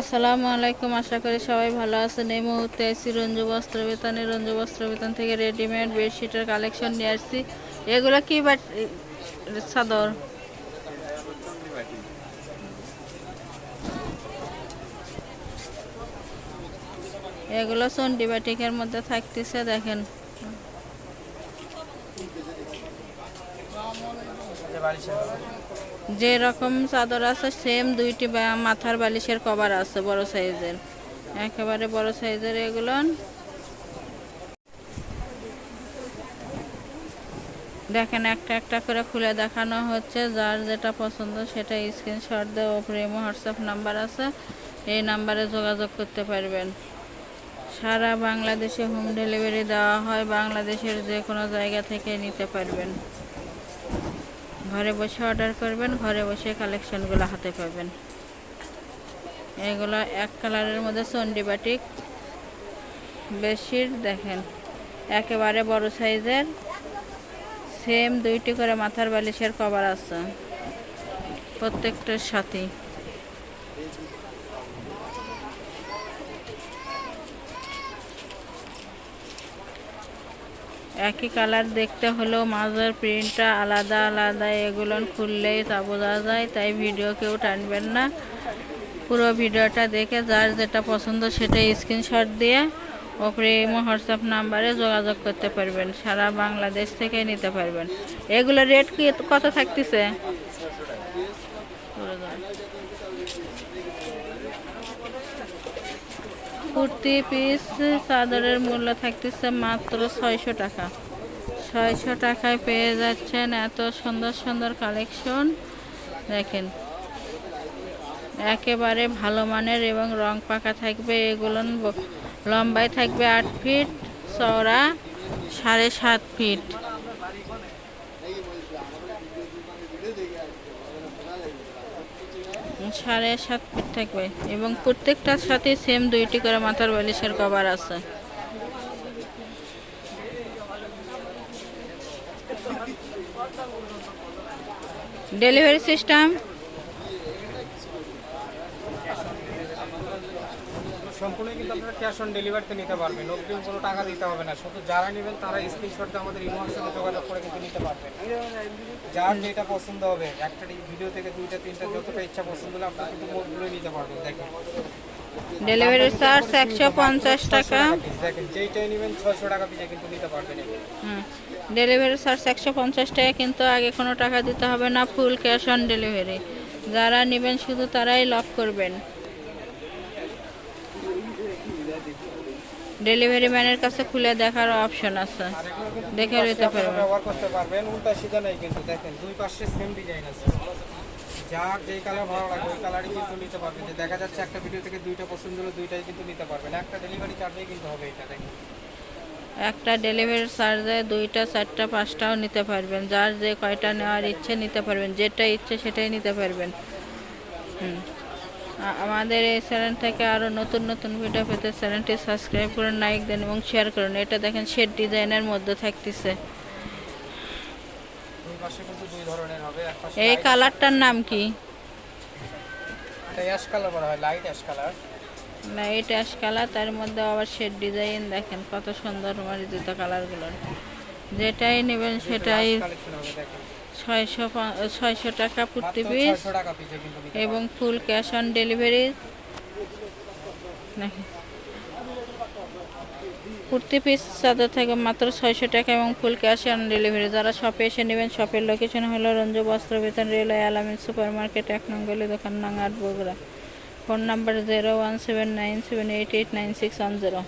আসসালামু আলাইকুম, আশা করি সবাই ভালো আছেন। এই মুহূর্তে এসি রঞ্জু বস্ত্র বেতনে রঞ্জু বস্ত্র বেতন থেকে রেডিমেড বেডশিটের কালেকশন নিয়ে আসছি। এগুলো কি বাট চাদর? এগুলো চন্ডিবাটিকের মধ্যে থাকতেছে, দেখেন। যে রকম চাদর আছে সেম দুইটি মাথার বালিশের কভার আছে বড় সাইজের। একেবারে বড় সাইজের এগুলো। দেখেন, একটা একটা করে খুলে দেখানো হচ্ছে। যার যেটা পছন্দ সেটা স্ক্রিনশট দিয়ে ওপরে হোয়াটসঅ্যাপ নাম্বার আছে। এই নাম্বারে যোগাযোগ করতে পারবেন। সারা বাংলাদেশে হোম ডেলিভারি দেওয়া হয়। বাংলাদেশের যে কোনো জায়গা থেকে নিতে পারবেন। ঘরে বসে অর্ডার করবেন, ঘরে বসে কালেকশনগুলো হাতে পাবেন। এগুলো এক কালারের মধ্যে চন্ডিবাটিক বেশির দেখেন, একেবারে বড় সাইজের সেম দুইটি করে মাথার বালিশের কভার আছে, প্রত্যেকটার সাথেই। একই কালার দেখতে হলেও মাঝের প্রিন্টটা আলাদা আলাদা, এগুলো খুললেই তা বোঝা যায়, তাই ভিডিও কেউ টানবেন না। পুরো ভিডিওটা দেখে যার যেটা পছন্দ সেটাই স্ক্রিনশট দিয়ে ওপরে ইমো, হোয়াটসঅ্যাপ নাম্বারে যোগাযোগ করতে পারবেন, সারা বাংলাদেশ থেকে নিতে পারবেন। এগুলো রেট কি, কত থাকতেছে? কুর্তি পিস চাদরের মূল্য থাকতেছে মাত্র ছয়শো টাকা। ছয়শো টাকায় পেয়ে যাচ্ছেন এত সুন্দর সুন্দর কালেকশন দেখেন, একেবারে ভালো মানের এবং রং পাকা থাকবে, এগুলো লম্বায় থাকবে আট ফিট চওড়া সাড়ে সাত ফিট সাড়ে সাত ফিট থাকবে এবং প্রত্যেকটার সাথে সেম দুইটি করে মাথার বালিশের কভার আছে। ডেলিভারি সিস্টেম সম্পূর্ণ কিন্তু আপনারা ক্যাশ অন ডেলিভারিতে নিতে পারবেন। অগ্রিম কোনো টাকা দিতে হবে না। শুধু যারা নেবেন তারা স্ক্রিনশট দিয়ে আমাদের ইমো হোয়াটসঅ্যাপে যোগাযোগ করে কিন্তু নিতে পারবেন। যার যেটা পছন্দ হবে একটা ভিডিও থেকে দুইটা তিনটা যতটা ইচ্ছা পছন্দ হলে আপনারা কিন্তু মোটগুলো নিতে পারবেন। দেখেন। ডেলিভারি চার্জ একশো পঞ্চাশ টাকা। piece, দেখেন যেইটাই নেবেন ছয়শো টাকা পিছে কিন্তু নিতে পারবেন হুম। ডেলিভারি চার্জ একশো পঞ্চাশ টাকা কিন্তু আগে কোনো টাকা দিতে হবে না ফুল ক্যাশ অন ডেলিভারি যারা নেবেন শুধু তারাই লক করবেন। ডেলিভারি ম্যানের কাছে খুলে দেখার অপশন আছে। দেখে নিতে পারবেন। ব্যবহার করতে পারবেন উল্টা সিধা নাই কিন্তু দেখেন দুই পাশে সেম ডিজাইন আছে। যার যেই কালার ভালো লাগে ওই কালারই কিন্তু নিতে পারবেন যে দেখা যাচ্ছে একটা ভিডিও থেকে দুইটা পছন্দ হলে দুইটাই কিন্তু নিতে পারবেন। একটা ডেলিভারি চার্জেই কিন্তু হবে এটা দেখেন। একটা ডেলিভারি চার্জে দুইটা চারটা পাঁচটাও নিতে পারবেন। যার যে কয়টা নেওয়ার ইচ্ছে নিতে পারবেন। যেটা ইচ্ছে সেটাই নিতে পারবেন। হুম। আমাদের এই চ্যানেল থেকে আরও নতুন নতুন ভিডিও পেতে চ্যানেলটি সাবস্ক্রাইব করুন লাইক দেন এবং শেয়ার করুন। এটা দেখেন শেড ডিজাইনের মধ্যে থাকতেছে। এই কালারটার নাম কি? এটা অ্যাশ কালার বলা হয় light ash colour light ash colour তার মধ্যে আবার শেড ডিজাইন দেখেন কত সুন্দর মারি মারিজিত কালারগুলো যেটাই নেবেন সেটাই কালেকশন হবে দেখেন। ছয়শো ছয়শো টাকা প্রতি পিস 600 টাকা পিছে কিন্তু নিতে এবং full cash on delivery. Kurti piece চাদর থেকে মাত্র ছয়শো টাকা এবং ফুল ক্যাশ অন ডেলিভারি। যারা শপে এসে নেবেন শপের লোকেশন হলো রঞ্জু বস্ত্র বেতন রেলওয়ে আলামিন সুপার মার্কেট এক নম্বর দোকান নাঙ্গাট Bogura. Phone number zero one seven nine seven eight eight nine six one zero